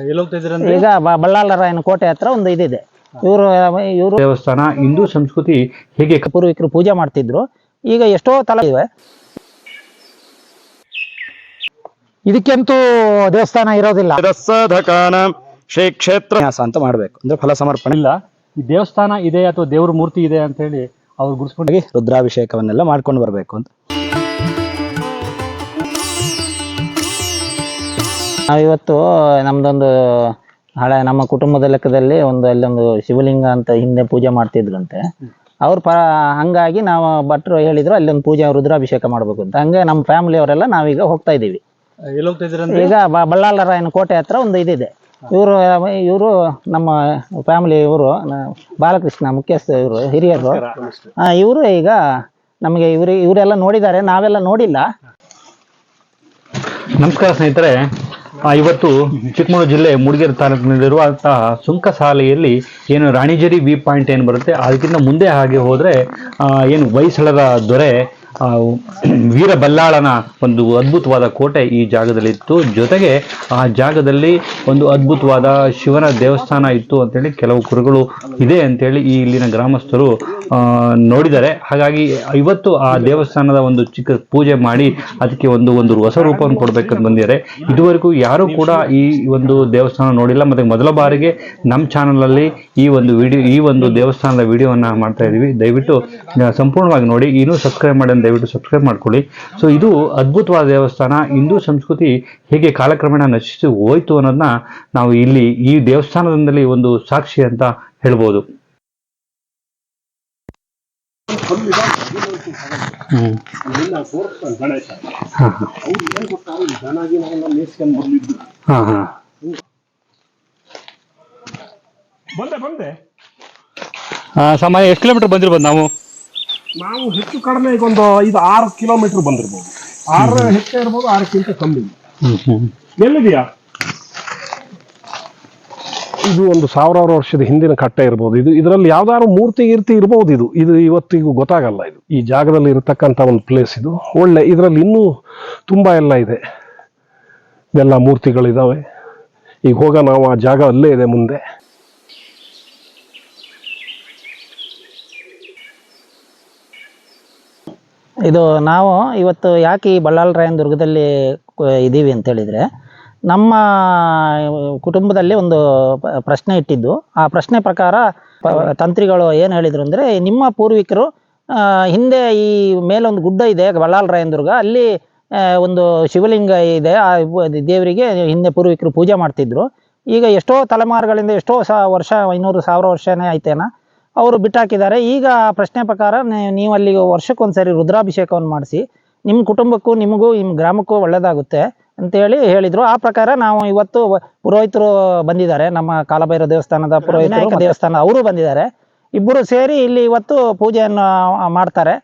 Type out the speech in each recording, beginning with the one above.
ಎಲ್ಲಿ ಹೋಗ್ತಾ ಇದ್ದೀರಂದ್ರೆ ಈಗ ಬ- ಬಳ್ಳಾಲರಾಯನ ಕೋಟೆ ಹತ್ರ ಒಂದು ಇದಿದೆ. ಇವರು ಇವರು ದೇವಸ್ಥಾನ ಹಿಂದೂ ಸಂಸ್ಕೃತಿ ಹೇಗೆ ಪೂರ್ವಿಕರು ಪೂಜೆ ಮಾಡ್ತಿದ್ರು. ಈಗ ಎಷ್ಟೋ ತಲ ಇವೆ. ಇದಕ್ಕಂತೂ ದೇವಸ್ಥಾನ ಇರೋದಿಲ್ಲ. ಸಾಧಕಾನ ಶ್ರೀ ಕ್ಷೇತ್ರ ಅಂತ ಮಾಡ್ಬೇಕು. ಅಂದ್ರೆ ಫಲ ಸಮರ್ಪಣೆ ಇಲ್ಲ. ಈ ದೇವಸ್ಥಾನ ಇದೆ ಅಥವಾ ದೇವ್ರ ಮೂರ್ತಿ ಇದೆ ಅಂತ ಹೇಳಿ ಅವ್ರು ಗುರುಸ್ಕೊಂಡಿ ಹಾಗಾಗಿ ರುದ್ರಾಭಿಷೇಕವನ್ನೆಲ್ಲ ಮಾಡ್ಕೊಂಡು ಬರಬೇಕು ಅಂತ. ನಾವಿವತ್ತು ನಮ್ದೊಂದು ಹಳೆ ನಮ್ಮ ಕುಟುಂಬದ ಲೆಕ್ಕದಲ್ಲಿ ಒಂದು ಅಲ್ಲೊಂದು ಶಿವಲಿಂಗ ಅಂತ ಹಿಂದೆ ಪೂಜೆ ಮಾಡ್ತಿದ್ರಂತೆ. ಅವ್ರು ಪ ಹಂಗಾಗಿ ನಾವು ಭಟ್ರು ಹೇಳಿದ್ರು ಅಲ್ಲೊಂದು ಒಂದು ಪೂಜೆ ರುದ್ರಾಭಿಷೇಕ ಮಾಡ್ಬೇಕು ಅಂತ. ಹಂಗೆ ನಮ್ಮ ಫ್ಯಾಮಿಲಿ ಅವರೆಲ್ಲ ನಾವೀಗ ಹೋಗ್ತಾ ಇದ್ದೀವಿ. ಎಲ್ಲಿ ಹೋಗ್ತಾ ಇದ್ದೀರಂದ್ರೆ ಈಗ ಬ- ಬಳ್ಳಾಲರಾಯನ ಕೋಟೆ ಹತ್ರ ಒಂದು ಇದಿದೆ. ಇವರು ಇವರು ನಮ್ಮ ಫ್ಯಾಮಿಲಿ ಇವರು ಬಾಲಕೃಷ್ಣ ಮುಖ್ಯಸ್ಥ ಇವರು ಹಿರಿಯರು. ಇವರು ಈಗ ನಮಗೆ ಇವರು ಇವರೆಲ್ಲ ನೋಡಿದ್ದಾರೆ. ನಾವೆಲ್ಲ ನೋಡಿಲ್ಲ. ನಮಸ್ಕಾರ ಸ್ನೇಹಿತರೆ. ಇವತ್ತು ಚಿಕ್ಕಮಗಳೂರು ಜಿಲ್ಲೆ ಮೂಡಿಗೆರೆ ತಾಲೂಕಿನಲ್ಲಿರುವಂತಹ ಸುಂಕಸಾಲೆಯಲ್ಲಿ ಏನು ರಾಣಿಜೇರಿ ವಿ ಪಾಯಿಂಟ್ ಏನು ಬರುತ್ತೆ, ಅದಕ್ಕಿಂತ ಮುಂದೆ ಹಾಗೆ ಹೋದರೆ ಏನು ಹೊಯ್ಸಳರ ದೊರೆ ಆ, ವೀರ ಬಲ್ಲಾಳನ ಒಂದು ಅದ್ಭುತವಾದ ಕೋಟೆ ಈ ಜಾಗದಲ್ಲಿತ್ತು. ಜೊತೆಗೆ ಆ ಜಾಗದಲ್ಲಿ ಒಂದು ಅದ್ಭುತವಾದ ಶಿವನ ದೇವಸ್ಥಾನ ಇತ್ತು ಅಂತೇಳಿ ಕೆಲವು ಕುರುಗಳು ಇದೆ ಅಂತೇಳಿ ಈ ಇಲ್ಲಿನ ಗ್ರಾಮಸ್ಥರು ನೋಡಿದ್ದಾರೆ. ಹಾಗಾಗಿ ಇವತ್ತು ಆ ದೇವಸ್ಥಾನದ ಒಂದು ಚಿಕ್ಕ ಪೂಜೆ ಮಾಡಿ ಅದಕ್ಕೆ ಒಂದು ಒಂದು ಹೊಸ ರೂಪವನ್ನು ಕೊಡಬೇಕಂತ ಬಂದಿದ್ದಾರೆ. ಇದುವರೆಗೂ ಯಾರು ಕೂಡ ಈ ಒಂದು ದೇವಸ್ಥಾನ ನೋಡಿಲ್ಲ. ಮತ್ತೆ ಮೊದಲ ಬಾರಿಗೆ ನಮ್ಮ ಚಾನಲಲ್ಲಿ ಈ ಒಂದು ವಿಡಿಯೋ ಈ ಒಂದು ದೇವಸ್ಥಾನದ ವಿಡಿಯೋವನ್ನು ಮಾಡ್ತಾ ಇದ್ದೀವಿ ದಯವಿಟ್ಟು ಸಂಪೂರ್ಣವಾಗಿ ನೋಡಿ. ಇನ್ನೂ ಸಬ್ಸ್ಕ್ರೈಬ್ ಮಾಡಿ ದಯವಿಟ್ಟು ಸಬ್ಸ್ಕ್ರೈಬ್ ಮಾಡ್ಕೊಳ್ಳಿ. ಸೊ ಇದು ಅದ್ಭುತವಾದ ದೇವಸ್ಥಾನ. ಹಿಂದೂ ಸಂಸ್ಕೃತಿ ಹೇಗೆ ಕಾಲಕ್ರಮೇಣ ನಶಿಸಿ ಹೋಯ್ತು ಅನ್ನೋದನ್ನ ನಾವು ಇಲ್ಲಿ ಈ ದೇವಸ್ಥಾನದಿಂದಲೇ ಒಂದು ಸಾಕ್ಷಿ ಅಂತ ಹೇಳ್ಬೋದು. ಸಮಯ ಸಾಮಾನ್ಯ ಎಷ್ಟು ಕಿಲೋಮೀಟರ್ ಬಂದಿರ್ಬೋದು ನಾವು? ನಾವು ಹೆಚ್ಚು ಕಡಿಮೆ ಈಗ ಒಂದು ಐದು ಆರು ಕಿಲೋಮೀಟರ್ ಬಂದಿರ್ಬೋದು. ಆರು ಹೆಚ್ಚೇ ಇರ್ಬೋದು ಆರಕ್ಕಿಂತ ಕಮ್ಮಿ. ಎಲ್ಲಿದೆಯಾ? ಇದು ಒಂದು ಸಾವಿರಾರು ವರ್ಷದ ಹಿಂದಿನ ಕಟ್ಟೆ ಇರ್ಬೋದು. ಇದು ಇದರಲ್ಲಿ ಯಾವ್ದಾದ್ರು ಮೂರ್ತಿ ಗೀರ್ತಿ ಇರ್ಬೋದು ಇದು. ಇದು ಇವತ್ತಿಗೂ ಗೊತ್ತಾಗಲ್ಲ ಇದು. ಈ ಜಾಗದಲ್ಲಿ ಇರತಕ್ಕಂಥ ಒಂದು ಪ್ಲೇಸ್ ಇದು. ಒಳ್ಳೆ ಇದರಲ್ಲಿ ಇನ್ನೂ ತುಂಬ ಎಲ್ಲ ಇದೆ. ಎಲ್ಲ ಮೂರ್ತಿಗಳಿದ್ದಾವೆ ಈಗ ಹೋಗ ನಾವು ಆ ಜಾಗ ಅಲ್ಲೇ ಇದೆ ಮುಂದೆ. ಇದು ನಾವು ಇವತ್ತು ಯಾಕೆ ಈ ಬಳ್ಳಾಲರಾಯನ ದುರ್ಗದಲ್ಲಿ ಇದ್ದೀವಿ ಇದೀವಿ ಅಂತ ಹೇಳಿದ್ರೆ, ನಮ್ಮ ಕುಟುಂಬದಲ್ಲಿ ಒಂದು ಪ್ರಶ್ನೆ ಇಟ್ಟಿದ್ದು. ಆ ಪ್ರಶ್ನೆ ಪ್ರಕಾರ ತಂತ್ರಿಗಳು ಏನು ಹೇಳಿದರು ಅಂದರೆ, ನಿಮ್ಮ ಪೂರ್ವಿಕರು ಹಿಂದೆ ಈ ಮೇಲೊಂದು ಗುಡ್ಡ ಇದೆ ಬಳ್ಳಾಲರಾಯನ ದುರ್ಗ, ಅಲ್ಲಿ ಒಂದು ಶಿವಲಿಂಗ ಇದೆ, ಆ ದೇವರಿಗೆ ಹಿಂದೆ ಪೂರ್ವಿಕರು ಪೂಜೆ ಮಾಡ್ತಿದ್ರು. ಈಗ ಎಷ್ಟೋ ತಲೆಮಾರುಗಳಿಂದ ಎಷ್ಟೋ ಸಾ, ವರ್ಷ ಐನೂರು ಸಾವಿರ ವರ್ಷನೇ ಆಯ್ತೇನ? ಅವರು ಬಿಟ್ಟಾಕಿದ್ದಾರೆ. ಈಗ ಆ ಪ್ರಶ್ನೆ ಪ್ರಕಾರ ನೀವು ಅಲ್ಲಿ ವರ್ಷಕ್ಕೊಂದ್ಸರಿ ರುದ್ರಾಭಿಷೇಕವನ್ನು ಮಾಡಿಸಿ ನಿಮ್ಮ ಕುಟುಂಬಕ್ಕೂ ನಿಮಗೂ ನಿಮ್ಮ ಗ್ರಾಮಕ್ಕೂ ಒಳ್ಳೆಯದಾಗುತ್ತೆ ಅಂತೇಳಿ ಹೇಳಿದ್ರು. ಆ ಪ್ರಕಾರ ನಾವು ಇವತ್ತು ಪುರೋಹಿತರು ಬಂದಿದ್ದಾರೆ. ನಮ್ಮ ಕಾಲಭೈರವ ದೇವಸ್ಥಾನದ ಪುರೋಹಿತ ದೇವಸ್ಥಾನ. ಅವರು ಬಂದಿದ್ದಾರೆ. ಇಬ್ಬರು ಸೇರಿ ಇಲ್ಲಿ ಇವತ್ತು ಪೂಜೆಯನ್ನು ಮಾಡ್ತಾರೆ.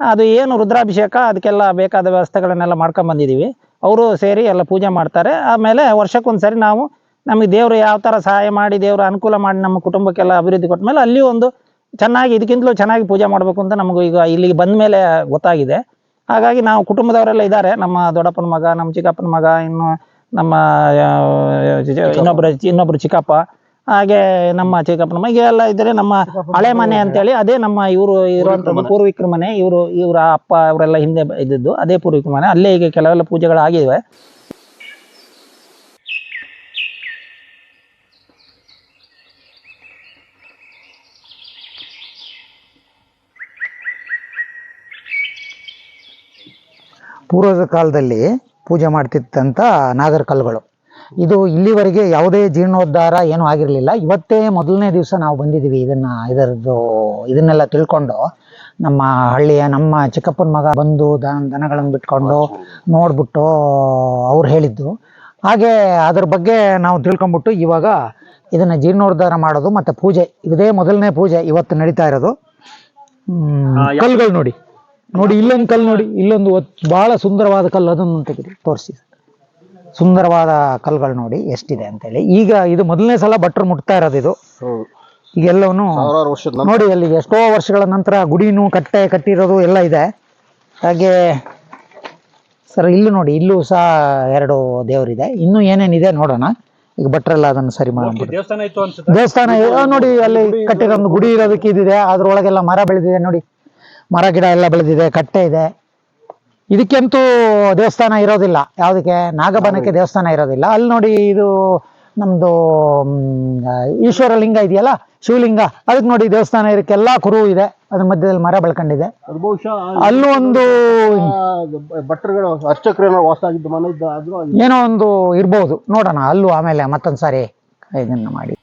ಅದು ಏನು ರುದ್ರಾಭಿಷೇಕ ಅದಕ್ಕೆಲ್ಲ ಬೇಕಾದ ವ್ಯವಸ್ಥೆಗಳನ್ನೆಲ್ಲ ಮಾಡ್ಕೊಂಡು ಬಂದಿದ್ದೀವಿ. ಅವರು ಸೇರಿ ಎಲ್ಲ ಪೂಜೆ ಮಾಡ್ತಾರೆ. ಆಮೇಲೆ ವರ್ಷಕ್ಕೊಂದ್ಸರಿ ನಾವು ನಮಗೆ ದೇವರು ಯಾವ ಥರ ಸಹಾಯ ಮಾಡಿ ದೇವರು ಅನುಕೂಲ ಮಾಡಿ ನಮ್ಮ ಕುಟುಂಬಕ್ಕೆಲ್ಲ ಅಭಿವೃದ್ಧಿ ಕೊಟ್ಟ ಮೇಲೆ ಅಲ್ಲಿ ಒಂದು ಚೆನ್ನಾಗಿ ಇದಕ್ಕಿಂತಲೂ ಚೆನ್ನಾಗಿ ಪೂಜೆ ಮಾಡಬೇಕು ಅಂತ ನಮಗೂ ಈಗ ಇಲ್ಲಿಗೆ ಬಂದ ಮೇಲೆ ಗೊತ್ತಾಗಿದೆ. ಹಾಗಾಗಿ ನಾವು ಕುಟುಂಬದವರೆಲ್ಲ ಇದ್ದಾರೆ. ನಮ್ಮ ದೊಡ್ಡಪ್ಪನ ಮಗ ನಮ್ಮ ಚಿಕ್ಕಪ್ಪನ ಮಗ ಇನ್ನು ನಮ್ಮ ಇನ್ನೊಬ್ಬರು ಇನ್ನೊಬ್ರು ಚಿಕ್ಕಪ್ಪ ಹಾಗೆ ನಮ್ಮ ಚಿಕ್ಕಪ್ಪನ ಮಗ ಎಲ್ಲ ಇದ್ರೆ ನಮ್ಮ ಹಳೆ ಮನೆ ಅಂತೇಳಿ ಅದೇ ನಮ್ಮ ಇವರು ಇರುವಂಥದ್ದು ಪೂರ್ವಿಕರ ಮನೆ. ಇವರು ಇವರ ಅಪ್ಪ ಅವರೆಲ್ಲ ಹಿಂದೆ ಇದ್ದಿದ್ದು ಅದೇ ಪೂರ್ವಿಕರ ಮನೆ. ಅಲ್ಲೇ ಈಗ ಕೆಲವೆಲ್ಲ ಪೂಜೆಗಳು ಆಗಿವೆ ಪೂರ್ವದ ಕಾಲದಲ್ಲಿ ಪೂಜೆ ಮಾಡ್ತಿತ್ತಂತ ನಾಗರ ಕಲ್ಲುಗಳು. ಇದು ಇಲ್ಲಿವರೆಗೆ ಯಾವುದೇ ಜೀರ್ಣೋದ್ಧಾರ ಏನು ಆಗಿರಲಿಲ್ಲ. ಇವತ್ತೇ ಮೊದಲನೇ ದಿವಸ ನಾವು ಬಂದಿದ್ದೀವಿ ಇದನ್ನ ಇದರದ್ದು ಇದನ್ನೆಲ್ಲ ತಿಳ್ಕೊಂಡು ನಮ್ಮ ಹಳ್ಳಿಯ ನಮ್ಮ ಚಿಕ್ಕಪ್ಪನ ಮಗ ಬಂದು ದನ ದನಗಳನ್ನು ಬಿಟ್ಕೊಂಡು ನೋಡ್ಬಿಟ್ಟು ಅವ್ರು ಹೇಳಿದ್ದು. ಹಾಗೆ ಅದ್ರ ಬಗ್ಗೆ ನಾವು ತಿಳ್ಕೊಂಬಿಟ್ಟು ಇವಾಗ ಇದನ್ನ ಜೀರ್ಣೋದ್ಧಾರ ಮಾಡೋದು ಮತ್ತೆ ಪೂಜೆ ಇದೇ ಮೊದಲನೇ ಪೂಜೆ ಇವತ್ತು ನಡೀತಾ ಇರೋದು. ಕಲ್ಲುಗಳು ನೋಡಿ. ನೋಡಿ ಇಲ್ಲೊಂದು ಕಲ್ಲು ನೋಡಿ ಇಲ್ಲೊಂದು ಒತ್- ಬಹಳ ಸುಂದರವಾದ ಕಲ್ಲು ಅದನ್ನು ತೆಗೆದು ತೋರಿಸಿ. ಸುಂದರವಾದ ಕಲ್ಗಳು ನೋಡಿ ಎಷ್ಟಿದೆ ಅಂತೇಳಿ. ಈಗ ಇದು ಮೊದಲನೇ ಸಲ ಭಟ್ರು ಮುಟ್ತಾ ಇರೋದು ಇದು. ಈಗೆಲ್ಲವೂ ನೋಡಿ ಅಲ್ಲಿ ಎಷ್ಟೋ ವರ್ಷಗಳ ನಂತರ ಗುಡಿನೂ ಕಟ್ಟೆ ಕಟ್ಟಿರೋದು ಎಲ್ಲ ಇದೆ. ಹಾಗೆ ಸರ್ ಇಲ್ಲೂ ನೋಡಿ ಇಲ್ಲೂ ಸಹ ಎರಡು ದೇವರಿದೆ. ಇನ್ನೂ ಏನೇನಿದೆ ನೋಡೋಣ. ಈಗ ಭಟ್ರೆಲ್ಲ ಅದನ್ನು ಸರಿ ಮಾಡಿ ದೇವಸ್ಥಾನ ಇತ್ತು ಅನ್ಸುತ್ತೆ. ದೇವಸ್ಥಾನ ನೋಡಿ ಅಲ್ಲಿ ಕಟ್ಟಿರೋ ಒಂದು ಗುಡಿ ಇರೋದಕ್ಕೆ ಇದಿದೆ. ಅದ್ರೊಳಗೆಲ್ಲ ಮರ ಬೆಳೆದಿದೆ ನೋಡಿ. ಮರ ಗಿಡ ಎಲ್ಲ ಬೆಳೆದಿದೆ ಕಟ್ಟೆ ಇದೆ. ಇದಕ್ಕಂತೂ ದೇವಸ್ಥಾನ ಇರೋದಿಲ್ಲ. ಯಾವುದಕ್ಕೆ? ನಾಗಬನಕ್ಕೆ ದೇವಸ್ಥಾನ ಇರೋದಿಲ್ಲ. ಅಲ್ಲಿ ನೋಡಿ ಇದು ನಮ್ದು ಮ್, ಈಶ್ವರ ಲಿಂಗ ಇದೆಯಲ್ಲ ಶಿವಲಿಂಗ ಅದಕ್ಕೆ ನೋಡಿ ದೇವಸ್ಥಾನ ಇದಕ್ಕೆಲ್ಲ ಕುರು ಇದೆ. ಅದ್ರ ಮಧ್ಯದಲ್ಲಿ ಮರ ಬೆಳ್ಕೊಂಡಿದೆ. ಅಲ್ಲೂ ಒಂದು ಭಟ್ರುಗಳು ಇದ್ದ ಏನೋ ಒಂದು ಇರ್ಬೋದು. ನೋಡೋಣ ಅಲ್ಲೂ ಆಮೇಲೆ ಮತ್ತೊಂದ್ಸಾರಿ ಇದನ್ನ ಮಾಡಿ.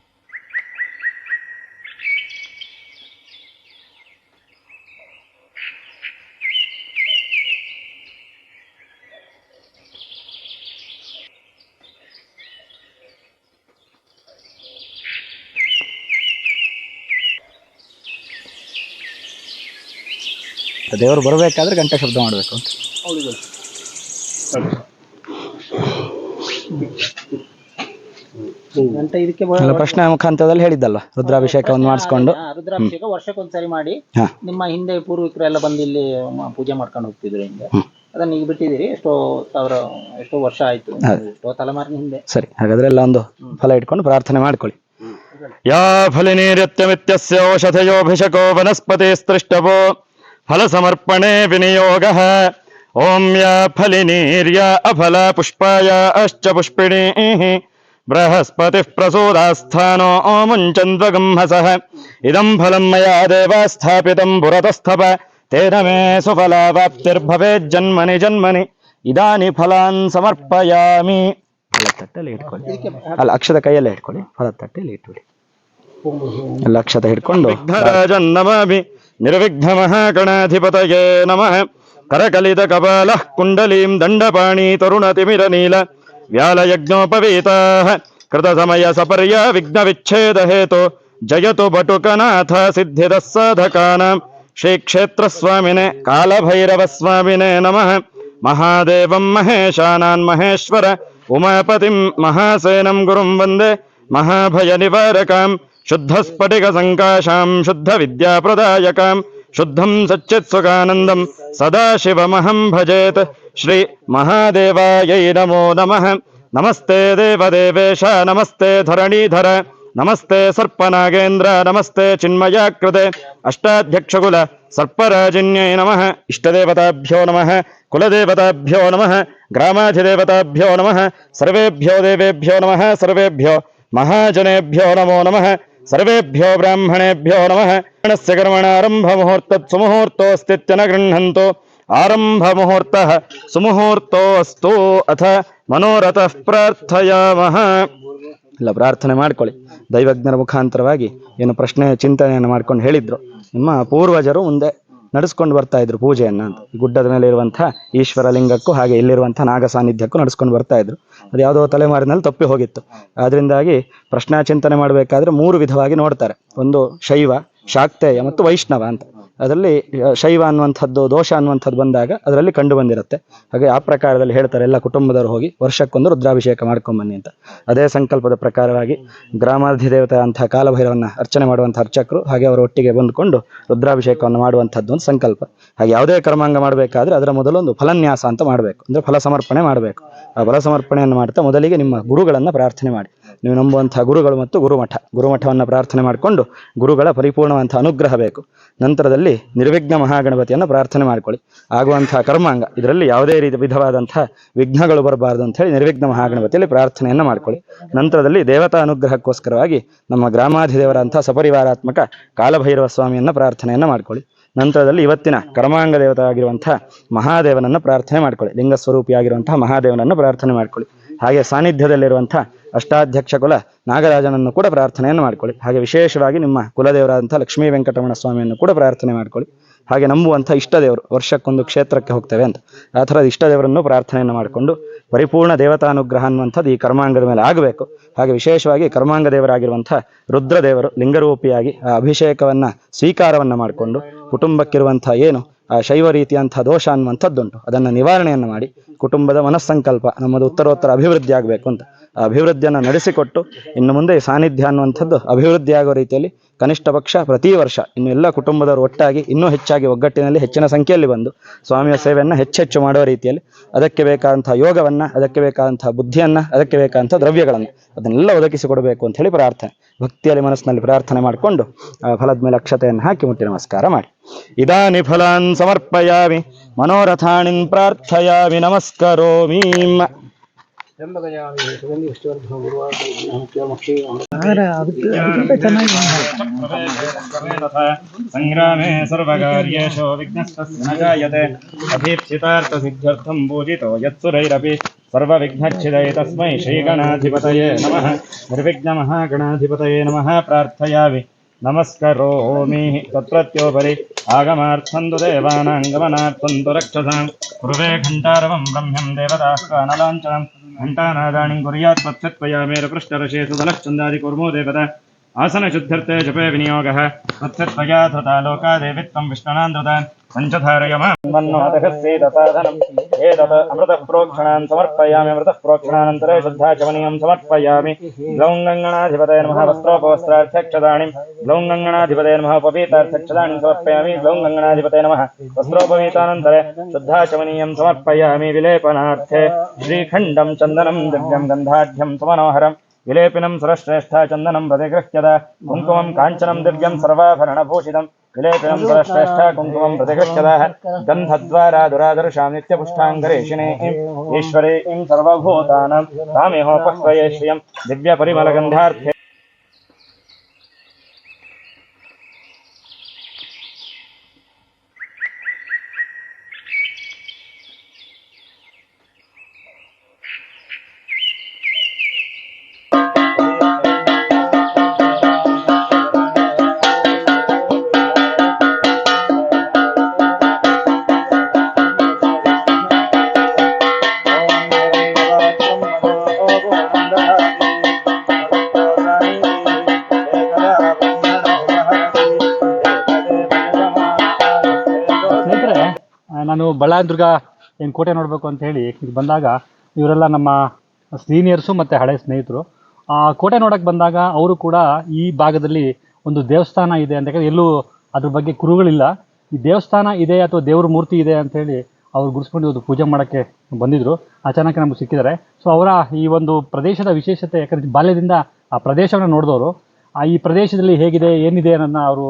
ದೇವರು ಬರಬೇಕಾದ್ರೆ ಗಂಟೆ ಶಬ್ದ ಮಾಡಬೇಕು ಅಂತ. ಗಂಟೆ ಇದಕ್ಕೆ ಎಲ್ಲ ಪ್ರಶ್ನೆ ಮುಖಾಂತರದಲ್ಲಿ ಹೇಳಿದ್ದಲ್ವ ರುದ್ರಾಭಿಷೇಕವನ್ನು ಮಾಡಿಸ್ಕೊಂಡು. ರುದ್ರಾಭಿಷೇಕ ವರ್ಷಕ್ಕೊಂದ್ಸರಿ ಮಾಡಿ. ಹಾ. ನಿಮ್ಮ ಹಿಂದೆ ಪೂರ್ವಿಕರು ಎಲ್ಲ ಬಂದು ಇಲ್ಲಿ ಮ- ಪೂಜೆ ಮಾಡ್ಕೊಂಡು ಹೋಗ್ತಿದ್ರು ಹಿಂದೆ. ಅದನ್ನ ಈಗ ಬಿಟ್ಟಿದ್ದೀರಿ ಎಷ್ಟೋ ಸಾವಿರ ಎಷ್ಟೋ ವರ್ಷ ಆಯ್ತು ಎಷ್ಟೋ ತಲೆಮಾರಿನ ಹಿಂದೆ. ಸರಿ ಹಾಗಾದ್ರೆ ಎಲ್ಲ ಒಂದು ಫಲ ಇಟ್ಕೊಂಡು ಪ್ರಾರ್ಥನೆ ಮಾಡ್ಕೊಳ್ಳಿ. ಯಾ ಫಲಿನೀರ್ಯತ್ಯಮಿತ್ಯಸ್ಯ ಔಷಧಯೋಭಿಷಕೋ ವನಸ್ಪತಿಸ್ತೃಷ್ಟವೋ ಫಲಸಮರ್ಪಣೆ ವಿನಿಯೋಗಃ ಓಂ ಯಾ ಫಲಿನೀರ್ಯ ಅಫಲ ಪುಷ್ಪಾಯ ಅಶ್ಚ ಪುಷ್ಪಿಣೀಃ ಬೃಹಸ್ಪತಿಃ ಪ್ರಸೂದಾಸ್ಥಾನೋ ಮುಂಚನ್ವಗಂಹಸಃ ಇದಂ ಫಲಂ ಮಯಾ ದೇವ ಸ್ಥಾಪಿತಂ ಪುರತಸ್ಥಪ ತೇನ ಮೇ ಸುಫಲಾವಾಪ್ತಿರ್ಭವೇಜ್ಜನ್ಮನಿ ಜನ್ಮನಿ ಇದಾನಿ ಫಲಾನ್ ಸಮರ್ಪಯಾಮಿ ಫಲ ತಟ್ಟೆಯಲ್ಲಿ ಇಟ್ಕೊಳ್ಳಿ ಅಲ್ಲ ಅಕ್ಷದ ಕೈಯಲ್ಲೇ ಇಟ್ಕೊಳ್ಳಿ ಫಲ ತಟ್ಟೆಯಲ್ಲಿ ಇಟ್ಬಿಡಿ ಎಲ್ಲ ಅಕ್ಷತ ಹಿಡ್ಕೊಂಡು ವಿಘ್ನರಾಜನ್ನಮಾಮಿ निर्विघ्नमहागणाधिपतये नमः। करकलितकपालः कृत समय तरुणतिमिरनील विघ्न विच्छेद हेतु जयत बटुकनाथ सिद्धिद साधकान। श्री क्षेत्र स्वामिने काल भैरव स्वामिने नम। महादेव महेशानन महेश्वर। उमापतिं महासेनं वंदे महाभय महाभयनिवारकाम् शुद्धस्फटिकसङ्काशाम् शुद्धविद्याप्रदायकाम् शुद्धम् सच्चित्सुखानन्दम् भजेत श्री महादेवाय नमो नमः। नमस्ते देवदेवेश, नमस्ते धरणीधर, नमस्ते सर्पनागेन्द्र, नमस्ते चिन्मयाकृते, अष्टाध्यक्षकुल सर्पराजिन्य नम। इष्टदेवताभ्यो नम, कुलदेवताभ्यो नम, ग्रामाधिदेवताभ्यो नम, सर्वेभ्यो देवेभ्यो नम, सर्वेभ्यो महाजनेभ्यो नमो नमः। ಸರ್ವೇಭ್ಯೋ ಬ್ರಾಹ್ಮಣೇಭ್ಯೋ ನಮಃ. ಗಣಸ್ಯ ಕರ್ಮಣಾರಂಭ ಮುಹೂರ್ತ ಸುಮುಹೂರ್ತೋಸ್ತಿತ್ಯನ ಗೃಹಂತು ಆರಂಭ ಮುಹೂರ್ತ ಸುಮುಹೂರ್ತೋ ಅಸ್ತು ಅಥ ಮನೋರಥ ಪ್ರಾರ್ಥಯಾಮಹ ಇಲ್ಲ, ಪ್ರಾರ್ಥನೆ ಮಾಡ್ಕೊಳ್ಳಿ. ದೈವಜ್ಞರ ಮುಖಾಂತರವಾಗಿ ಏನು ಪ್ರಶ್ನೆ, ಚಿಂತನೆಯನ್ನು ಮಾಡ್ಕೊಂಡು ಹೇಳಿದ್ರು. ನಿಮ್ಮ ಪೂರ್ವಜರು ಮುಂದೆ ನಡೆಸ್ಕೊಂಡು ಬರ್ತಾ ಇದ್ರು ಪೂಜೆಯನ್ನು ಗುಡ್ಡದ ಮೇಲೆ ಇರುವಂತಹ ಈಶ್ವರ ಹಾಗೆ ಇಲ್ಲಿರುವಂಥ ನಾಗ ಸಾನ್ನಿಧ್ಯಕ್ಕೂ ನಡೆಸ್ಕೊಂಡು ಬರ್ತಾ ಇದ್ರು. ಅದು ಯಾವುದೋ ತಲೆಮಾರಿನಲ್ಲಿ ತಪ್ಪಿ ಹೋಗಿತ್ತು. ಅದರಿಂದಾಗಿ ಪ್ರಶ್ನಾ ಚಿಂತನೆ ಮಾಡಬೇಕಾದ್ರೆ ಮೂರು ವಿಧವಾಗಿ ನೋಡ್ತಾರೆ. ಒಂದು ಶೈವ, ಶಾಕ್ತೇಯ ಮತ್ತು ವೈಷ್ಣವ ಅಂತ. ಅದರಲ್ಲಿ ಶೈವ ಅನ್ನುವಂಥದ್ದು, ದೋಷ ಅನ್ನುವಂಥದ್ದು ಬಂದಾಗ ಅದರಲ್ಲಿ ಕಂಡು ಬಂದಿರುತ್ತೆ. ಹಾಗೆ ಆ ಪ್ರಕಾರದಲ್ಲಿ ಹೇಳ್ತಾರೆ, ಎಲ್ಲ ಕುಟುಂಬದವರು ಹೋಗಿ ವರ್ಷಕ್ಕೊಂದು ರುದ್ರಾಭಿಷೇಕ ಮಾಡ್ಕೊಂಬನ್ನಿ ಅಂತ. ಅದೇ ಸಂಕಲ್ಪದ ಪ್ರಕಾರವಾಗಿ ಗ್ರಾಮಾಧಿದೇವತೆ ಅಂತಹ ಕಾಲಭೈರವನ್ನ ಅರ್ಚನೆ ಮಾಡುವಂಥ ಅರ್ಚಕರು, ಹಾಗೆ ಅವರ ಒಟ್ಟಿಗೆ ಬಂದುಕೊಂಡು ರುದ್ರಾಭಿಷೇಕವನ್ನು ಮಾಡುವಂಥದ್ದು ಒಂದು ಸಂಕಲ್ಪ. ಹಾಗೆ ಯಾವುದೇ ಕರ್ಮಾಂಗ ಮಾಡಬೇಕಾದ್ರೆ ಅದರ ಮೊದಲೊಂದು ಫಲನ್ಯಾಸ ಅಂತ ಮಾಡಬೇಕು. ಅಂದ್ರೆ ಫಲ ಸಮರ್ಪಣೆ ಮಾಡಬೇಕು. ಆ ಫಲ ಸಮರ್ಪಣೆಯನ್ನು ಮಾಡ್ತಾ ಮೊದಲಿಗೆ ನಿಮ್ಮ ಗುರುಗಳನ್ನ ಪ್ರಾರ್ಥನೆ ಮಾಡಿ. ನೀವು ನಂಬುವಂಥ ಗುರುಗಳು ಮತ್ತು ಗುರುಮಠ. ಗುರುಮಠವನ್ನು ಪ್ರಾರ್ಥನೆ ಮಾಡಿಕೊಂಡು ಗುರುಗಳ ಪರಿಪೂರ್ಣವಂಥ ಅನುಗ್ರಹ ಬೇಕು. ನಂತರದಲ್ಲಿ ನಿರ್ವಿಘ್ನ ಮಹಾಗಣಪತಿಯನ್ನು ಪ್ರಾರ್ಥನೆ ಮಾಡ್ಕೊಳ್ಳಿ. ಆಗುವಂತಹ ಕರ್ಮಾಂಗ, ಇದರಲ್ಲಿ ಯಾವುದೇ ರೀತಿ ವಿಧವಾದಂಥ ವಿಘ್ನಗಳು ಬರಬಾರದು ಅಂತ ಹೇಳಿ ನಿರ್ವಿಘ್ನ ಮಹಾಗಣಪತಿಯಲ್ಲಿ ಪ್ರಾರ್ಥನೆಯನ್ನು ಮಾಡ್ಕೊಳ್ಳಿ. ನಂತರದಲ್ಲಿ ದೇವತಾ ಅನುಗ್ರಹಕ್ಕೋಸ್ಕರವಾಗಿ ನಮ್ಮ ಗ್ರಾಮಾಧಿದೇವರಂಥ ಸಪರಿವಾರಾತ್ಮಕ ಕಾಲಭೈರವ ಸ್ವಾಮಿಯನ್ನು ಪ್ರಾರ್ಥನೆಯನ್ನು ಮಾಡ್ಕೊಳ್ಳಿ. ನಂತರದಲ್ಲಿ ಇವತ್ತಿನ ಕರ್ಮಾಂಗ ದೇವತೆ ಆಗಿರುವಂತಹ ಮಹಾದೇವನನ್ನು ಪ್ರಾರ್ಥನೆ ಮಾಡ್ಕೊಳ್ಳಿ. ಲಿಂಗ ಸ್ವರೂಪಿಯಾಗಿರುವಂತಹ ಮಹಾದೇವನನ್ನು ಪ್ರಾರ್ಥನೆ ಮಾಡ್ಕೊಳ್ಳಿ. ಹಾಗೆ ಸಾನ್ನಿಧ್ಯದಲ್ಲಿರುವಂತಹ ಅಷ್ಟಾಧ್ಯಕ್ಷ ಕುಲ ನಾಗರಾಜನನ್ನು ಕೂಡ ಪ್ರಾರ್ಥನೆಯನ್ನು ಮಾಡ್ಕೊಳ್ಳಿ. ಹಾಗೆ ವಿಶೇಷವಾಗಿ ನಿಮ್ಮ ಕುಲದೇವರಾದಂಥ ಲಕ್ಷ್ಮೀ ವೆಂಕಟರಮಣ ಸ್ವಾಮಿಯನ್ನು ಕೂಡ ಪ್ರಾರ್ಥನೆ ಮಾಡ್ಕೊಳ್ಳಿ. ಹಾಗೆ ನಂಬುವಂಥ ಇಷ್ಟ ದೇವರು ವರ್ಷಕ್ಕೊಂದು ಕ್ಷೇತ್ರಕ್ಕೆ ಹೋಗ್ತೇವೆ ಅಂತ. ಆ ಥರದ ಇಷ್ಟ ದೇವರನ್ನು ಪ್ರಾರ್ಥನೆಯನ್ನು ಮಾಡಿಕೊಂಡು ಪರಿಪೂರ್ಣ ದೇವತಾನುಗ್ರಹ ಅನ್ನುವಂಥದ್ದು ಈ ಕರ್ಮಾಂಗದ ಮೇಲೆ ಆಗಬೇಕು. ಹಾಗೆ ವಿಶೇಷವಾಗಿ ಕರ್ಮಾಂಗ ದೇವರಾಗಿರುವಂಥ ರುದ್ರದೇವರು ಲಿಂಗರೂಪಿಯಾಗಿ ಆ ಅಭಿಷೇಕವನ್ನು, ಸ್ವೀಕಾರವನ್ನು ಮಾಡಿಕೊಂಡು ಕುಟುಂಬಕ್ಕಿರುವಂಥ ಏನು ಆ ಶೈವ ರೀತಿಯಂಥ ದೋಷ ಅನ್ನುವಂಥದ್ದುಂಟು. ಅದನ್ನು ನಿವಾರಣೆಯನ್ನು ಮಾಡಿ ಕುಟುಂಬದ ಮನಸ್ಸಂಕಲ್ಪ, ನಮ್ಮದು ಉತ್ತರೋತ್ತರ ಅಭಿವೃದ್ಧಿ ಆಗಬೇಕು ಅಂತ. ಆ ಅಭಿವೃದ್ಧಿಯನ್ನು ನಡೆಸಿಕೊಟ್ಟು ಇನ್ನು ಮುಂದೆ ಸಾನ್ನಿಧ್ಯ ಅನ್ನುವಂಥದ್ದು ಅಭಿವೃದ್ಧಿ ಆಗೋ ರೀತಿಯಲ್ಲಿ ಕನಿಷ್ಠ ಪಕ್ಷ ಪ್ರತಿ ವರ್ಷ ಇನ್ನು ಎಲ್ಲ ಕುಟುಂಬದವರು ಒಟ್ಟಾಗಿ ಇನ್ನೂ ಹೆಚ್ಚಾಗಿ ಒಗ್ಗಟ್ಟಿನಲ್ಲಿ ಹೆಚ್ಚಿನ ಸಂಖ್ಯೆಯಲ್ಲಿ ಬಂದು ಸ್ವಾಮಿಯ ಸೇವೆಯನ್ನು ಹೆಚ್ಚೆಚ್ಚು ಮಾಡುವ ರೀತಿಯಲ್ಲಿ ಅದಕ್ಕೆ ಬೇಕಾದಂಥ ಯೋಗವನ್ನು, ಅದಕ್ಕೆ ಬೇಕಾದಂಥ ಬುದ್ಧಿಯನ್ನು, ಅದಕ್ಕೆ ಬೇಕಾದಂಥ ದ್ರವ್ಯಗಳನ್ನು ಅದನ್ನೆಲ್ಲ ಒದಗಿಸಿಕೊಡಬೇಕು ಅಂತ ಹೇಳಿ ಪ್ರಾರ್ಥನೆ, ಭಕ್ತಿಯಲ್ಲಿ ಮನಸ್ಸಿನಲ್ಲಿ ಪ್ರಾರ್ಥನೆ ಮಾಡಿಕೊಂಡು ಫಲದ ಮೇಲೆ ಅಕ್ಷತೆಯನ್ನು ಹಾಕಿ ಮುಟ್ಟಿ ನಮಸ್ಕಾರ ಮಾಡಿ. ಇದಾನಿ ಫಲಾನ್ ಸಮರ್ಪಯಾಮಿ. ಮನೋರಥಾಣಿನ್ ಪ್ರಾರ್ಥಯಾಮಿ ನಮಸ್ಕರೋಮಿ ಸಂಗ್ರಾಮೇ ಸರ್ವಕಾರ್ಯೇಷು ವಿಘ್ನಸ್ತಸ್ಯ ನ ಜಾಯತೆ ಅಭೀಪ್ಸಿತಾರ್ಥಸಿದ್ಧ್ಯರ್ಥಂ ಪೂಜಿತೋ ಯತ್ಸುರೈರಪಿ ಸರ್ವವಿಘ್ನಚ್ಛಿದೈ ತಸ್ಮೈ ಶ್ರೀಗಣಾಧಿಪತಯೇ ನಮಃ ನಿರ್ವಿಘ್ನಮಹಾಗಣಾಧಿಪತಯೇ ನಮಃ ಪ್ರಾರ್ಥಯಾಮಿ నమస్కరోమి తత్రత్యోపరి ఆగమార్థం తు దేవానాం గమనార్థం తు రక్షసాం కురువే ఘంటారవం బ్రహ్మ్యం దేవతాకానలాంఛనం ఘంటానాదాని కుర్యాత్ పత్యత్వయా మేర పృష్టరశేషు బలశ్చందాది కుర్మో దేవత आसनशुद्ध्यर्थे जपे विनियोगः। वत्सत्वया धृता लोकादेवित्वं विष्णुनान्द्रुता पञ्चधारयमान्नोदकस्येदसाधनम् एतत् समर्पयामि। अमृतः प्रोक्षणानन्तरे शुद्धा समर्पयामि। ग्लौं नमः। वस्त्रोपवस्त्रार्थ्यक्षदाणिं ग्लौं नमः। उपवीतार्थ्यक्षदाणिं समर्पयामि। ग्लौं नमः। वस्त्रोपवीतानन्तरे समर्पयामि। विलेपनार्थे श्रीखण्डं चन्दनं दिव्यं गन्धाढ्यं सुमनोहरम्। विलेपिनं सुरश्रेष्ठा चन्दनं प्रतिगृह्यत कुङ्कुमं काञ्चनं दिव्यं सर्वाभरणभूषितं विलेपिनं सुरश्रेष्ठा कुङ्कुमं प्रतिगृह्यतः गन्धद्वारा दुरादर्शां नित्यपुष्टाङ्गरेशिने ईश्वरे इं सर्वभूतानां कामेहोपह्वये श्रियं दिव्यपरिमलगन्धार्थे ಬಳ್ಳಾದುರ್ಗ ಏನು ಕೋಟೆ ನೋಡಬೇಕು ಅಂತ ಹೇಳಿ ಇಲ್ಲಿ ಬಂದಾಗ ಇವರೆಲ್ಲ ನಮ್ಮ ಸೀನಿಯರ್ಸು ಮತ್ತು ಹಳೆ ಸ್ನೇಹಿತರು. ಆ ಕೋಟೆ ನೋಡಕ್ಕೆ ಬಂದಾಗ ಅವರು ಕೂಡ ಈ ಭಾಗದಲ್ಲಿ ಒಂದು ದೇವಸ್ಥಾನ ಇದೆ ಅಂತ ಹೇಳಿ ಎಲ್ಲೂ ಅದ್ರ ಬಗ್ಗೆ ಕುರುಗಳಿಲ್ಲ. ಈ ದೇವಸ್ಥಾನ ಇದೆ ಅಥವಾ ದೇವ್ರ ಮೂರ್ತಿ ಇದೆ ಅಂತ ಹೇಳಿ ಅವ್ರು ಗುರುಸ್ಕೊಂಡು ಇವತ್ತು ಪೂಜೆ ಮಾಡೋಕ್ಕೆ ಬಂದಿದ್ರು. ಅಚಾನಕ್ ನಮ್ಗೆ ಸಿಕ್ಕಿದ್ದಾರೆ. ಸೊ ಅವರ ಈ ಒಂದು ಪ್ರದೇಶದ ವಿಶೇಷತೆ ಯಾಕಂದರೆ ಬಾಲ್ಯದಿಂದ ಆ ಪ್ರದೇಶವನ್ನು ನೋಡಿದವರು. ಆ ಈ ಪ್ರದೇಶದಲ್ಲಿ ಹೇಗಿದೆ, ಏನಿದೆ ಅನ್ನೋದನ್ನ ಅವರು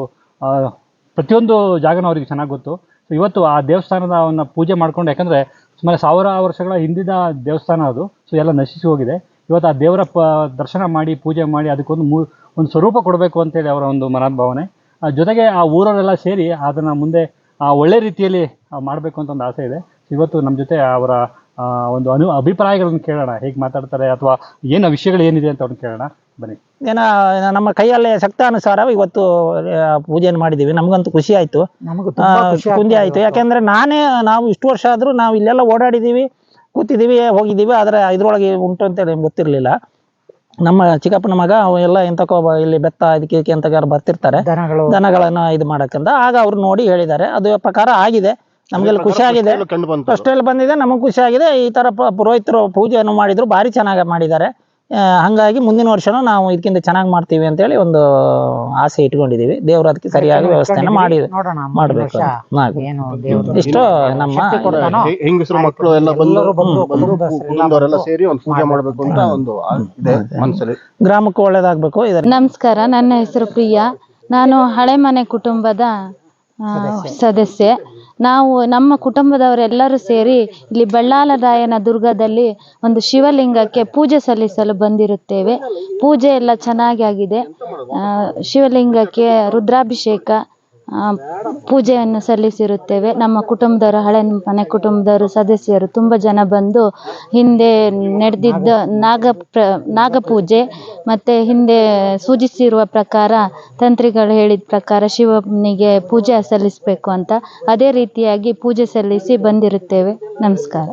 ಪ್ರತಿಯೊಂದು ಜಾಗನೂ ಅವರಿಗೆ ಚೆನ್ನಾಗಿ ಗೊತ್ತು. ಸೊ ಇವತ್ತು ಆ ದೇವಸ್ಥಾನದ ಅವನ್ನ ಪೂಜೆ ಮಾಡ್ಕೊಂಡು, ಯಾಕಂದ್ರೆ ಸುಮಾರು ಸಾವಿರ ವರ್ಷಗಳ ಹಿಂದಿನ ದೇವಸ್ಥಾನ ಅದು. ಸೊ ಎಲ್ಲ ನಶಿಸಿ ಹೋಗಿದೆ. ಇವತ್ತು ಆ ದೇವರ ಪ, ದರ್ಶನ ಮಾಡಿ, ಪೂಜೆ ಮಾಡಿ, ಅದಕ್ಕೊಂದು ಮೂ, ಒಂದು ಸ್ವರೂಪ ಕೊಡಬೇಕು ಅಂತೇಳಿ ಅವರ ಒಂದು ಮನೋಭಾವನೆ. ಜೊತೆಗೆ ಆ ಊರವರೆಲ್ಲ ಸೇರಿ ಅದನ್ನು ಮುಂದೆ ಒಳ್ಳೆ ರೀತಿಯಲ್ಲಿ ಮಾಡಬೇಕು ಅಂತ ಒಂದು ಆಸೆ ಇದೆ. ಇವತ್ತು ನಮ್ಮ ಜೊತೆ ಅವರ ಒಂದು ಅನು ಅಭಿಪ್ರಾಯಗಳನ್ನು ಕೇಳೋಣ. ಹೇಗೆ ಮಾತಾಡ್ತಾರೆ ಅಥವಾ ಏನು ವಿಷಯಗಳು ಏನಿದೆ ಅಂತ ಅವ್ರನ್ನ ಕೇಳೋಣ. ಬನ್ನಿ. ಏನ ನಮ್ಮ ಕೈಯಲ್ಲೇ ಶಕ್ತಾನುಸಾರ ಇವತ್ತು ಆ, ಪೂಜೆಯನ್ನು ಮಾಡಿದ್ದೀವಿ. ನಮಗಂತೂ ಖುಷಿ ಆಯ್ತು. ಕುಂದಿ ಖುಷಿ ಆಯ್ತು. ಯಾಕೆಂದ್ರೆ ನಾನೇ ನಾವು ಇಷ್ಟು ವರ್ಷ ಆದ್ರೂ ನಾವು ಇಲ್ಲೆಲ್ಲ ಓಡಾಡಿದೀವಿ ಕೂತಿದ್ದೀವಿ ಹೋಗಿದ್ದೀವಿ. ಆದ್ರೆ ಇದರೊಳಗೆ ಉಂಟು ಅಂತ ನಿಮ್ಗೆ ಗೊತ್ತಿರಲಿಲ್ಲ. ನಮ್ಮ ಚಿಕ್ಕಪ್ಪನ ಮಗ ಎಲ್ಲ ಎಂತಕೋ ಇಲ್ಲಿ ಬೆತ್ತ ಅದಕ್ಕೆ ಇದಕ್ಕೆ ಅಂತ ಬರ್ತಿರ್ತಾರೆ. ದನಗಳನ್ನು ದನಗಳನ್ನ ಇದು ಮಾಡಕ್ಕಂತ. ಆಗ ಅವ್ರು ನೋಡಿ ಹೇಳಿದ್ದಾರೆ. ಅದು ಪ್ರಕಾರ ಆಗಿದೆ. ನಮಗೆಲ್ಲ ಖುಷಿ ಆಗಿದೆ. ಕಂಡು ಬಂತು ಅಷ್ಟೆಲ್ಲ ಬಂದಿದೆ ನಮಗೆ ಖುಷಿ ಆಗಿದೆ. ಈ ತರ ಪ- ಪುರೋಹಿತರು ಪೂಜೆಯನ್ನು ಮಾಡಿದ್ರು ಭಾರಿ ಚೆನ್ನಾಗಿ ಮಾಡಿದ್ದಾರೆ. ಆ, ಹಂಗಾಗಿ ಮುಂದಿನ ವರ್ಷನೂ ನಾವು ಇದಕ್ಕಿಂತ ಚೆನ್ನಾಗಿ ಮಾಡ್ತೀವಿ ಅಂತೇಳಿ ಒಂದು ಆಸೆ ಇಟ್ಕೊಂಡಿದೀವಿ ದೇವರು ಅದಕ್ಕೆ ಸರಿಯಾಗಿ ವ್ಯವಸ್ಥೆನ ಮಾಡಿ ನೋಡೋಣ ಮುಂದಿನ ಮಾಡ್ಬೇಕು ವರ್ಷ ಮಾಡ್ಬೇಕು. ಏನು ದೇವ್ರು ಇಷ್ಟು ನಮ್ಮ ಶಕ್ತಿ ಕೊಡ್ತಾನೋ? ಹೆ- ಹೆಂಗಸರು ಮಕ್ಕಳು ಎಲ್ಲ ಬಂದು ಎಲ್ಲರೂ ಬಂದು ಬಂದು ಬಂದು ಎಲ್ಲ ಕುಟುಂಬದವರೆಲ್ಲ ಸೇರಿ ಒಂದು ಪೂಜೆ ಮಾಡಬೇಕು. ಅಂತ ಒಂದು ಆ- ಇದೆ ಮನಸ್ಸಲ್ಲಿ ಗ್ರಾಮಕ್ಕೆ ಒಳ್ಳೇದಾಗಬೇಕು ಇದರ ನಮಸ್ಕಾರ ನನ್ನ ಹೆಸರು ಪ್ರಿಯಾ. ನಾನು ಹಳೆ ಮನೆ ಕುಟುಂಬದ ಆ, ಸದಸ್ಯೆ. ನಾವು ನಮ್ಮ ಕುಟುಂಬದವರೆಲ್ಲರೂ ಸೇರಿ ಇಲ್ಲಿ ಬಳ್ಳಾಲದಾಯನ ದುರ್ಗದಲ್ಲಿ ಒಂದು ಶಿವಲಿಂಗಕ್ಕೆ ಪೂಜೆ ಸಲ್ಲಿಸಲು ಬಂದಿರುತ್ತೇವೆ. ಪೂಜೆ ಎಲ್ಲ ಚೆನ್ನಾಗಿ ಆಗಿದೆ. ಶಿವಲಿಂಗಕ್ಕೆ ರುದ್ರಾಭಿಷೇಕ ಪೂಜೆಯನ್ನು ಸಲ್ಲಿಸಿರುತ್ತೇವೆ. ನಮ್ಮ ಕುಟುಂಬದವರು, ಹಳೆ ಮನೆ ಕುಟುಂಬದವರು ಸದಸ್ಯರು ತುಂಬ ಜನ ಬಂದು ಹಿಂದೆ ನಡೆದಿದ್ದ ನಾಗ ಪ್ರ ನಾಗಪೂಜೆ ಮತ್ತು ಹಿಂದೆ ಸೂಚಿಸಿರುವ ಪ್ರಕಾರ, ತಂತ್ರಿಗಳು ಹೇಳಿದ ಪ್ರಕಾರ ಶಿವನಿಗೆ ಪೂಜೆ ಸಲ್ಲಿಸಬೇಕು ಅಂತ ಅದೇ ರೀತಿಯಾಗಿ ಪೂಜೆ ಸಲ್ಲಿಸಿ ಬಂದಿರುತ್ತೇವೆ. ನಮಸ್ಕಾರ.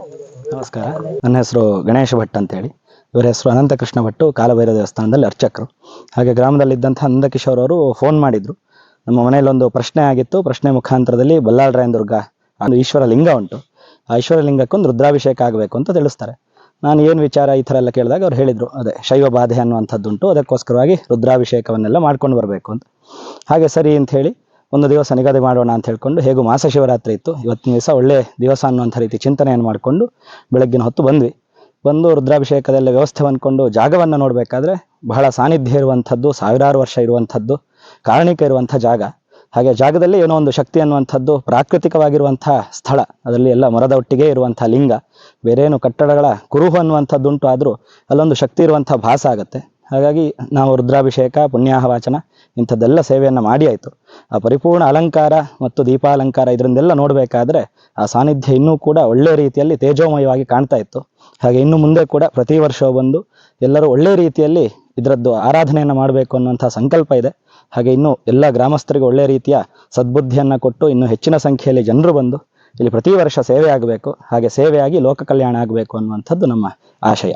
ನಮಸ್ಕಾರ. ನನ್ನ ಹೆಸರು ಗಣೇಶ ಭಟ್ ಅಂತೇಳಿ. ಇವರ ಹೆಸರು ಅನಂತಕೃಷ್ಣ ಭಟ್ಟು ಕಾಲಭೈರವ ದೇವಸ್ಥಾನದಲ್ಲಿ ಅರ್ಚಕರು. ಹಾಗೆ ಗ್ರಾಮದಲ್ಲಿದ್ದಂಥ ನಂದಕಿಶೋರ್ ಅವರು ಫೋನ್ ಮಾಡಿದ್ರು. ನಮ್ಮ ಮನೆಯಲ್ಲಿ ಒಂದು ಪ್ರಶ್ನೆ ಆಗಿತ್ತು. ಪ್ರಶ್ನೆ ಮುಖಾಂತರದಲ್ಲಿ ಬಲ್ಲಾಳರಾಯನ ದುರ್ಗ ಒಂದು ಈಶ್ವರ ಲಿಂಗ ಉಂಟು. ಆ ಈಶ್ವರ ಲಿಂಗಕ್ಕೊಂದು ರುದ್ರಾಭಿಷೇಕ ಆಗಬೇಕು ಅಂತ ತಿಳಿಸ್ತಾರೆ. ನಾನು ಏನು ವಿಚಾರ ಈ ಥರ ಎಲ್ಲ ಕೇಳಿದಾಗ ಅವ್ರು ಹೇಳಿದರು, ಅದೇ ಶೈವ ಬಾಧೆ ಅನ್ನುವಂಥದ್ದುಂಟು ಅದಕ್ಕೋಸ್ಕರವಾಗಿ ರುದ್ರಾಭಿಷೇಕವನ್ನೆಲ್ಲ ಮಾಡ್ಕೊಂಡು ಬರಬೇಕು ಅಂತ. ಹಾಗೆ ಸರಿ ಅಂತ ಹೇಳಿ ಒಂದು ದಿವಸ ನಿಗದಿ ಮಾಡೋಣ ಅಂತ ಹೇಳ್ಕೊಂಡು ಹೇಗೂ ಮಾಸ ಶಿವರಾತ್ರಿ ಇತ್ತು. ಇವತ್ತಿನ ದಿವಸ ಒಳ್ಳೆ ದಿವಸ ಅನ್ನುವಂಥ ರೀತಿ ಚಿಂತನೆಯನ್ನು ಮಾಡಿಕೊಂಡು ಬೆಳಗ್ಗಿನ ಹೊತ್ತು ಬಂದ್ವಿ. ಬಂದು ರುದ್ರಾಭಿಷೇಕದೆಲ್ಲ ವ್ಯವಸ್ಥೆ ಅಂದ್ಕೊಂಡು ಜಾಗವನ್ನು ನೋಡಬೇಕಾದ್ರೆ ಬಹಳ ಸಾನ್ನಿಧ್ಯ ಇರುವಂಥದ್ದು, ಸಾವಿರಾರು ವರ್ಷ ಇರುವಂಥದ್ದು. ಕಾರಣಿಕ ಇರುವಂಥ ಜಾಗ. ಹಾಗೆ ಜಾಗದಲ್ಲಿ ಏನೋ ಒಂದು ಶಕ್ತಿ ಅನ್ನುವಂಥದ್ದು ಪ್ರಾಕೃತಿಕವಾಗಿರುವಂಥ ಸ್ಥಳ. ಅದರಲ್ಲಿ ಎಲ್ಲ ಮರದ ಒಟ್ಟಿಗೆ ಇರುವಂಥ ಲಿಂಗ. ಬೇರೇನು ಕಟ್ಟಡಗಳ ಕುರುಹು ಅನ್ನುವಂಥದ್ದುಂಟು ಆದರೂ ಅಲ್ಲೊಂದು ಶಕ್ತಿ ಇರುವಂಥ ಭಾಸ ಆಗುತ್ತೆ. ಹಾಗಾಗಿ ನಾವು ರುದ್ರಾಭಿಷೇಕ, ಪುಣ್ಯಾಹವಾಚನ ಇಂಥದ್ದೆಲ್ಲ ಸೇವೆಯನ್ನು ಮಾಡಿ ಆಯಿತು. ಆ ಪರಿಪೂರ್ಣ ಅಲಂಕಾರ ಮತ್ತು ದೀಪಾಲಂಕಾರ ಇದರಿಂದೆಲ್ಲ ನೋಡಬೇಕಾದ್ರೆ ಆ ಸಾನ್ನಿಧ್ಯ ಇನ್ನೂ ಕೂಡ ಒಳ್ಳೆಯ ರೀತಿಯಲ್ಲಿ ತೇಜೋಮಯವಾಗಿ ಕಾಣ್ತಾ ಇತ್ತು. ಹಾಗೆ ಇನ್ನು ಮುಂದೆ ಕೂಡ ಪ್ರತಿ ವರ್ಷ ಬಂದು ಎಲ್ಲರೂ ಒಳ್ಳೆಯ ರೀತಿಯಲ್ಲಿ ಇದರದ್ದು ಆರಾಧನೆಯನ್ನು ಮಾಡಬೇಕು ಅನ್ನುವಂಥ ಸಂಕಲ್ಪ ಇದೆ. ಹಾಗೆ ಇನ್ನು ಎಲ್ಲ ಗ್ರಾಮಸ್ಥರಿಗೆ ಒಳ್ಳೆಯ ರೀತಿಯ ಸದ್ಬುದ್ಧಿಯನ್ನು ಕೊಟ್ಟು ಇನ್ನು ಹೆಚ್ಚಿನ ಸಂಖ್ಯೆಯಲ್ಲಿ ಜನರು ಬಂದು ಇಲ್ಲಿ ಪ್ರತಿ ವರ್ಷ ಸೇವೆ ಆಗಬೇಕು, ಹಾಗೆ ಸೇವೆಯಾಗಿ ಲೋಕ ಕಲ್ಯಾಣ ಆಗಬೇಕು ಅನ್ನುವಂಥದ್ದು ನಮ್ಮ ಆಶಯ.